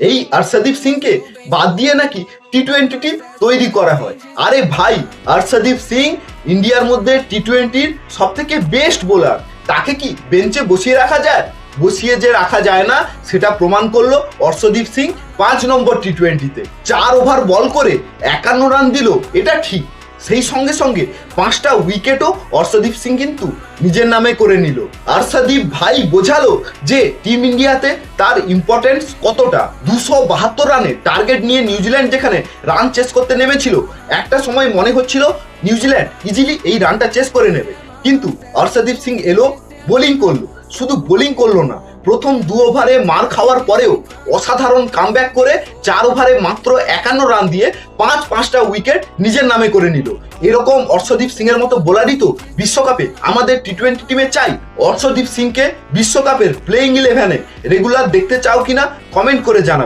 এই আরশদীপ সিংকে বাদ দিয়ে নাকি টি টোয়েন্টিটি তৈরি করা হয়। আরে ভাই, আরশদীপ সিং ইন্ডিয়ার মধ্যে টি টোয়েন্টির সব থেকে বেস্ট বোলার তাকে কি বেঞ্চে বসিয়ে রাখা যায়? বসিয়ে যে রাখা যায় না, সেটা প্রমাণ করল অর্শদীপ সিং পাঁচ নম্বর টি টোয়েন্টিতে চার ওভার বল করে একান্ন রান দিল, এটা ঠিক। সেই সঙ্গে সঙ্গে পাঁচটা উইকেটও অর্শদীপ সিং কিন্তু নিজের নামে করে নিল। আরশদীপ ভাই বোঝালো যে টিম ইন্ডিয়াতে তার ইম্পর্টেন্স কতটা। দুশো বাহাত্তর রানে টার্গেট নিয়ে নিউজিল্যান্ড যেখানে রান চেস করতে নেমেছিল, একটা সময় মনে হচ্ছিল নিউজিল্যান্ড ইজিলি এই রানটা চেস করে নেবে। কিন্তু অর্শদীপ সিং এলো বোলিং করল। শুধু বোলিং করল না প্রথম দু ওভারে মার খাওয়ার পরেও অসাধারণ কামব্যাক করে চার ওভারে মাত্র একান্ন রান দিয়ে পাঁচ পাঁচটা উইকেট নিজের নামে করে নিল। এরকম অর্শদীপ সিং এর মতো বোলারই তো বিশ্বকাপে আমাদের টি টোয়েন্টি টিমে চাই। অর্শদীপ সিংকে বিশ্বকাপের প্লেইং ইলেভেনে রেগুলার দেখতে চাও কিনা কমেন্ট করে জানাও।